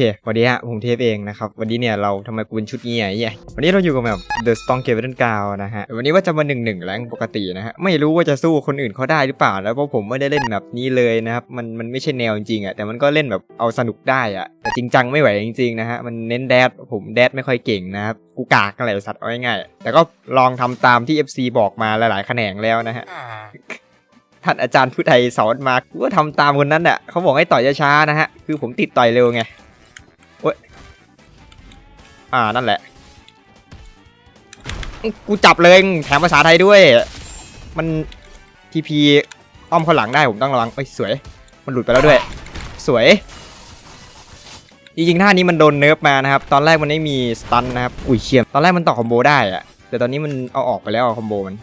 คสวัสดีฮะผมเทปเองนะครับ วันนี้เนี่ยเราทำไมกูเป็นชุดนี้ไอ้เยวันนี้เราอยู่กับแบบ The Strong g a v e n g a นะฮะ วันนี้ว่าจะมาหนึ่งหนึ่งแรงปกตินะฮะ ไม่รู้ว่าจะสู้คนอื่นเขาได้หรือเปล่า แล้วเพราะผมไม่ได้เล่นแบบนี้เลยนะครับ มันมันไม่ใช่แนวจริงอะ แต่มันก็เล่นแบบเอาสนุกได้อะ แต่จริงจังไม่ไหวจริงๆนะฮะ มันเน้นแดด ผมแดดไม่ค่อยเก่งนะครับ กูกากอะไรสัตว์เอาง่ายๆแต่ก็ลองทำตามที่ FC บอกมาหลายๆแขนงแล้วนะฮะท่านอาจารย์ผู้ไทยสอนมา กูก็ทำตามคนนั้นแหละเขาบอกให้ต่อยช้าๆนะฮะ คือผมติดต่อยเร็วไง อ่านั่นแหละ กูจับเลยแถมภาษาไทยด้วย มันทีพีอ้อมเข้าหลังได้ผมต้องระวังเอ้ยสวย มันหลุดไปแล้วด้วย สวย จริงๆท่านี้มันโดนเนิร์ฟมานะครับ ตอนแรกมันไม่มีสตันนะครับ อุ้ยเชี่ยตอนแรกมันต่อคอมโบได้อะแต่ตอนนี้มันเอาออกไปแล้วอะคอมโบมัน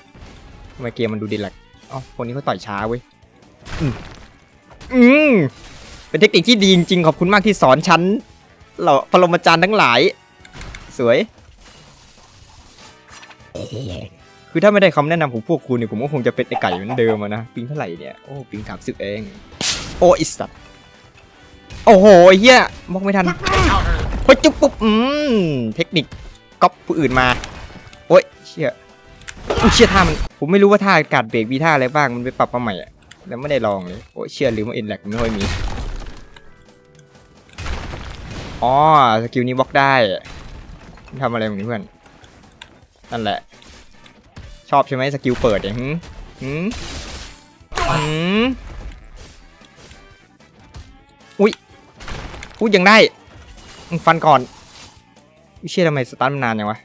ทำไมเกมมันดูดีแลกอ้าคนนี้เขาต่อยช้าเว้ยอืมอืมเป็นเทคนิคที่ดีจริงๆ ขอบคุณมากที่สอนฉัน เหล่าปรมจารย์ทั้งหลาย สวย คือถ้าไม่ได้คำแนะนำของพวกคุณเนี่ยผมก็คงจะเป็นไอไก่เหมือนเดิมนะปิงเท่าไหร่เนี่ยโอ้ปิงสามสิบเอง โอ้อิสัตว์โอ้โหเฮียมองไม่ทันเฮ้จุ๊บปุ๊บอืมเทคนิคก๊อปผู้อื่นมา โอ้ยเชี่ยอุ้ยเชี่ยท่ามันผมไม่รู้ว่าท่าการเบรกมีท่าอะไรบ้างมันไปปรับมาใหม่อะแล้วไม่ได้ลองเลยโอ้เชี่ยลืมว่าเอ็นแลกไม่ค่อยมีอ๋อสกิลนี้บล็อกได้ ทำอะไรมึงเพื่อน นั่นแหละ ชอบใช่ไหมสกิลเปิดเนี่ยหืมหืมหืมอุ้ยอุ้ยยังได้ มึงฟันก่อนเชี่ยทำไมสตาร์ทมันนานยังวะ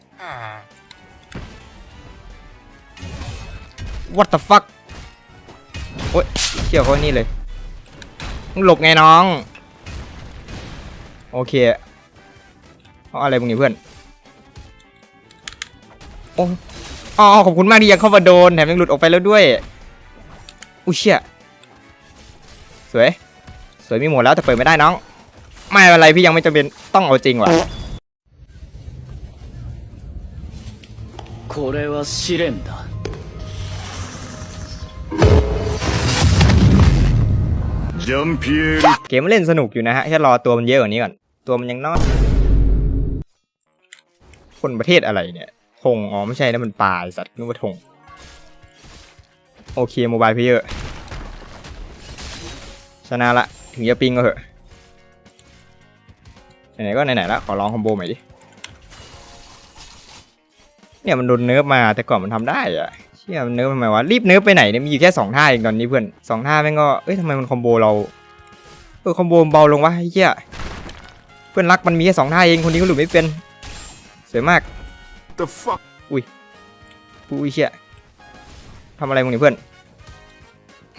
What the fuck โอ๊ยเชี่ยวเขานี่เลย มึงหลบไงน้อง โอเค เอาอะไรมึงเนี่ยเพื่อน โอ้อ๋อขอบคุณมากที่ยังเข้ามาโดน แถมยังหลุดออกไปแล้วด้วย อุ้ยเชี่ยสวย สวยมีหมดแล้วแต่เปิดไม่ได้น้อง ไม่เป็นไรพี่ยังไม่จำเป็นต้องเอาจริงว่ะ これは試練だ ジャンピエール เกมมันเล่นสนุกอยู่นะฮะแค่รอตัวมันเยอะกว่านี้ก่อน ตัวมันยังน้อย คนประเทศอะไรเนี่ย ธงอ๋อไม่ใช่นะมันปลาไอ้สัตว์นึกว่าธงโอเคโมบายเพลเยอร์ชนะละถึงจะปิงก็เถอะไหนๆก็ไหนๆละขอลองคอมโบใหม่ดิเนี่ยมันโดนเนิร์ฟมาแต่ก่อนมันทำได้อะเชี่ยมันเนิร์ฟทำไมวะรีบเนิร์ฟไปไหนเนี่ยมีอยู่แค่สองท่าเองตอนนี้เพื่อนสองท่าแม่งก็เอ้ยทำไมมันคอมโบเราเออคอมโบเบาลงวะเหี้ยเพื่อนรักมันมีแค่สองท่าเองคนนี้ก็หลุดไม่เป็นสวยมาก the fuck อุ้ยเชี่ยทำอะไรมึงเนี่ยเพื่อน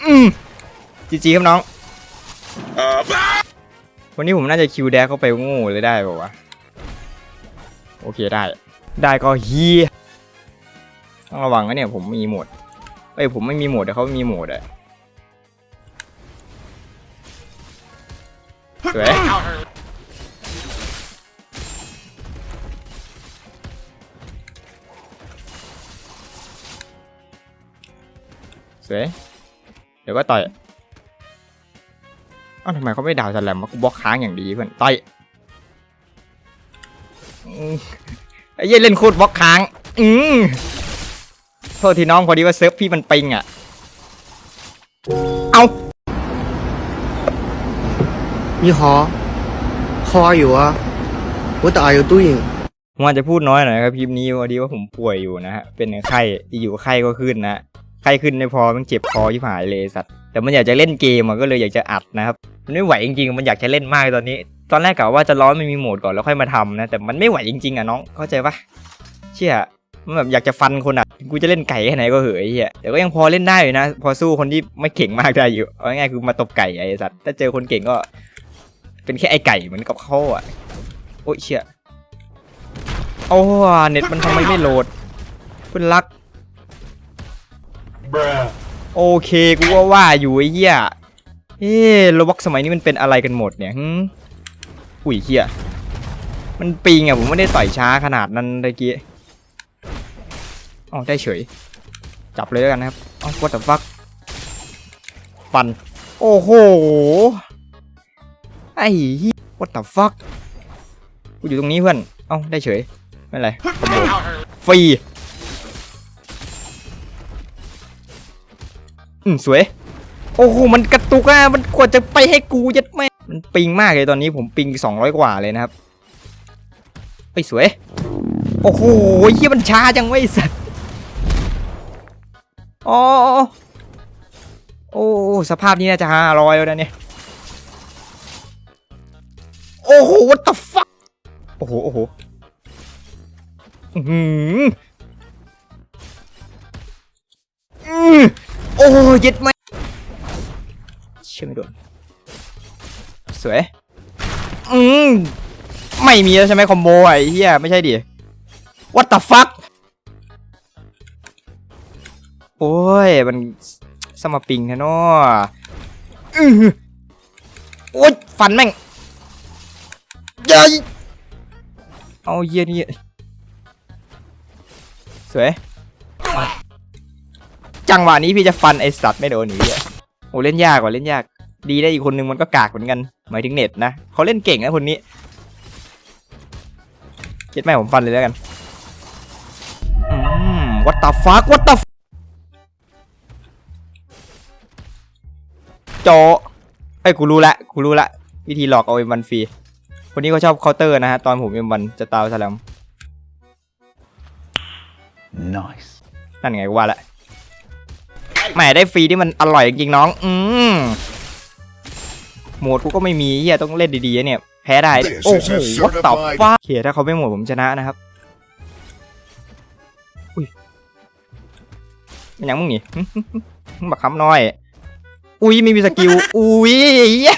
อืมจีจีครับน้องวันนี้ผมน่าจะคิวแดกเข้าไปโง่เลยได้ป่าวะ โอเคได้ ได้ก็เฮียต้องระวังนะเนี่ยผมมีโหมด เอ้ยผมไม่มีโหมดแต่เขามีโหมดอะสวยส วย เดี๋ยวก็ต่อยเอ้าวทำไมเขาไม่ดาวสแลมวะกูบล็อกค้างอย่างดีเพื่อนต่อยอืมไอ้เหี้ยเล่นโคตรบล็อกค้าง อืมโทษทีน้องพอดีว่าเซิร์ฟพี่มันปิงอ่ะ เอา 你好，How are you 啊？What are you doing？ ผมอาจจะพูดน้อยหน่อยครับคลิปนี้พอดีว่าผมป่วยอยู่นะฮะ เป็นไข้อยู่ๆไข้ก็ขึ้นนะ ไข้ขึ้นไม่พอมันเจ็บคอที่หายเลยสัตว์แต่มันอยากจะเล่นเกมอะก็เลยอยากจะอัดนะครับมันไม่ไหวจริงๆ มันอยากจะเล่นมากตอนนี้ ตอนแรกกะว่าจะร้อนไม่มีโหมดก่อนแล้วค่อยมาทำนะแต่มันไม่ไหวจริงๆอะน้องเข้าใจปะเชี่ยมันแบบอยากจะฟันคนอะกูจะเล่นไก่แค่ไหนก็เหอะไอ้เหี้ยแต่ก็ยังพอเล่นได้อยู่นะ พอสู้คนที่ไม่เก่งมากได้อยู่เอาง่ายๆคือมาตบไก่ไอ้สัตว์ถ้าเจอคนเก่งก็ เป็นแค่ไอ้ไก่เหมือนกับเขาอะโอ้ยเชี่ยโอ้เน็ตมันทำไมไม่โหลดเพื่อนรัก โอเคกูว่าว่าอยู่ไอ้เหี้ยเอ๊ะโรบ็อกสมัยนี้มันเป็นอะไรกันหมดเนี่ยอุ้ยเหี้ยมันปิงอะผมไม่ได้ต่อยช้าขนาดนั้นตะกี้อ๋อได้เฉย จับเลยแล้วกันนะครับอ๋อ what the fuck ฟันโอ้โหไอ้เหี้ย what the fuck กูอยู่ตรงนี้เพื่อนเอ้าได้เฉยไม่เป็นไรฟรี อืมสวย โอ้โห มันกระตุกอะ มันกว่าจะไปให้กูยัดแม่ มันปิงมากเลยตอนนี้ผมปิง200กว่าเลยนะครับไปสวย โอ้โหเฮียมันช้าจังไวะไอ้สัตว์อ๋อโอ้สภาพนี้น่าจะห้าร้อยแล้วนะเนี่ย โอ้โห what the fuck โอ้โห โอ้โหอือหืออือ โอ้เย็ดไหมเชื่อไม่โดนสวยอืมไม่มีแล้วใช่ไหมคอมโบไอ้เหี้ยไม่ใช่ดิ what the fuck โอ้ย มันสมาปิงแท้เนาะอื้อโอ้ยฟันแม่งยัยเอาเยี่ยนี่สวย จังหวะนี้พี่จะฟันไอสัตว์ไม่โดนหนีอะโอ้เล่นยากกว่าเล่นยาก ดีได้อีกคนนึงมันก็กากเหมือนกัน หมายถึงเน็ตนะเขาเล่นเก่งนะคนนี้คิดแม่ผมฟันเลยแล้วกันอืม what the fuck what the f- โจไอ้ยกูรู้ละกูรู้ละวิธีหลอกเอาเอ็มวันฟรี คนนี้เขาชอบเคาน์เตอร์นะฮะ ตอนผมเอ็มวันจะตาวสลัม Nice. นั่นไงกูว่าละ แหมได้ฟรีที่มันอร่อยจริงๆน้อง อืมโหมดกูก็ไม่มีเฮียต้องเล่นดีๆนะเนี่ย แพ้ได้ This โอ้โห is a วัดต่อ certified- ฟ้าโอเคถ้าเขาไม่หมดผมชนะนะครับ อุ้ยมันยังมึงนี่หึหึหึมึงบักคำน้อย อุ้ยไม่มีสกิล อุ้ยเหี้ย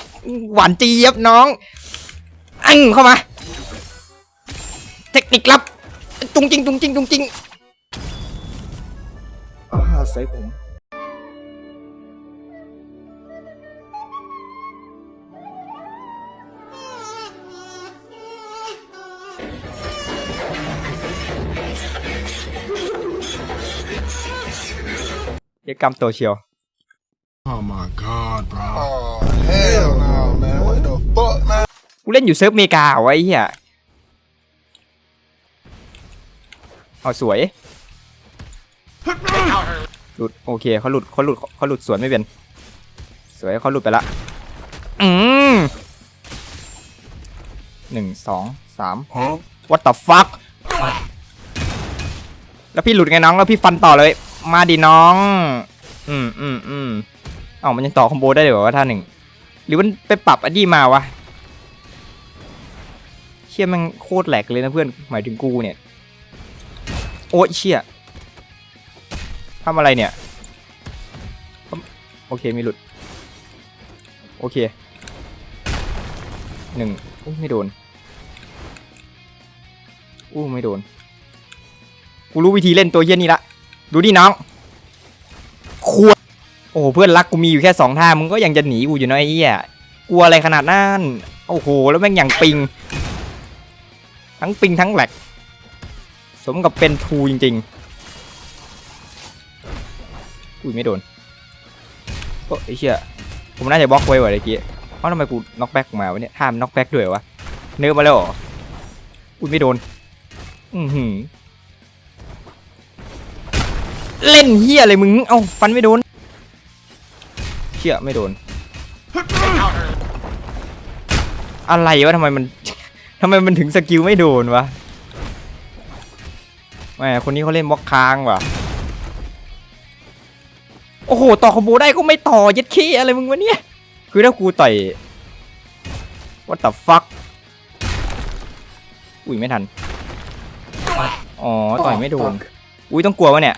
หวานเจี๊ยบน้องอังเข้ามา เทคนิคลับจุงจริงจุงจริงจุงจริงอ่าใส่ผม เรียกกรรมตัวเชียว Oh my god, bro. Oh hell no, man! What the fuck, man? กูเล่นอยู่เซิร์ฟอเมริกาเหรอวะไอ้เหี้ยเอาสวยหลุดโอเคเขาหลุดเขาหลุดเขาหลุดสวนไม่เป็น สวยเขาหลุดไปละอืมหนึ่งสองสาม Huh? what the fuck แล้วพี่หลุดไงน้องแล้วพี่ฟันต่อเลย มาดิน้อง อืมอืมอืมเอ้ามันยังต่อคอมโบได้เลยเหรอวะท่าหนึ่ง หรือมันไปปรับอันนี้มาวะ เชี่ยมันโคตรแหลกเลยนะเพื่อน หมายถึงกูเนี่ย โอ้ยเชี่ยทำอะไรเนี่ย โอเคมีหลุด โอเคหนึ่งอู้ไม่โดน อู้ไม่โดน กูรู้วิธีเล่นตัวเยี่ยนี่ละ ดูดิน้องควรโอ้โหเพื่อนรักกูมีอยู่แค่สองท่ามึงก็ยังจะหนีกูอยู่น้อยไอ้เหี้ยกลัวอะไรขนาดนั้นโอ้โหแล้วแม่งอย่างปิง ทั้งปิงทั้งแหลกสมกับเป็นทูจริงๆอุ้ยไม่โดนโอ้ไอ้เชี่ยผมน่าจะบล็อกไว้ว่ะเมื่อกี้เพราะทำไมกูน็อกแบ็กมาวะเนี่ยท่ามน็อกแบ็กด้วยวะเนื้อมาแล้วออุ้ยไม่โดนอือหือ เล่นเฮียอะไรมึง เอ้าฟันไม่โดนเชี่ยไม่โดน อะไรวะทำไมมันทำไมมันถึงสกิลไม่โดนวะแหมคนนี้เขาเล่นบล็อกค้างว่ะ โอ้โห ต่อคอมโบได้ก็ไม่ต่อยัดขี้อะไรมึงวะเนี่ย คือถ้ากูต่อย what the fuck อุ้ยไม่ทัน อ๋อ ต่อยไม่โดน อุ้ยต้องกลัววะเนี่ย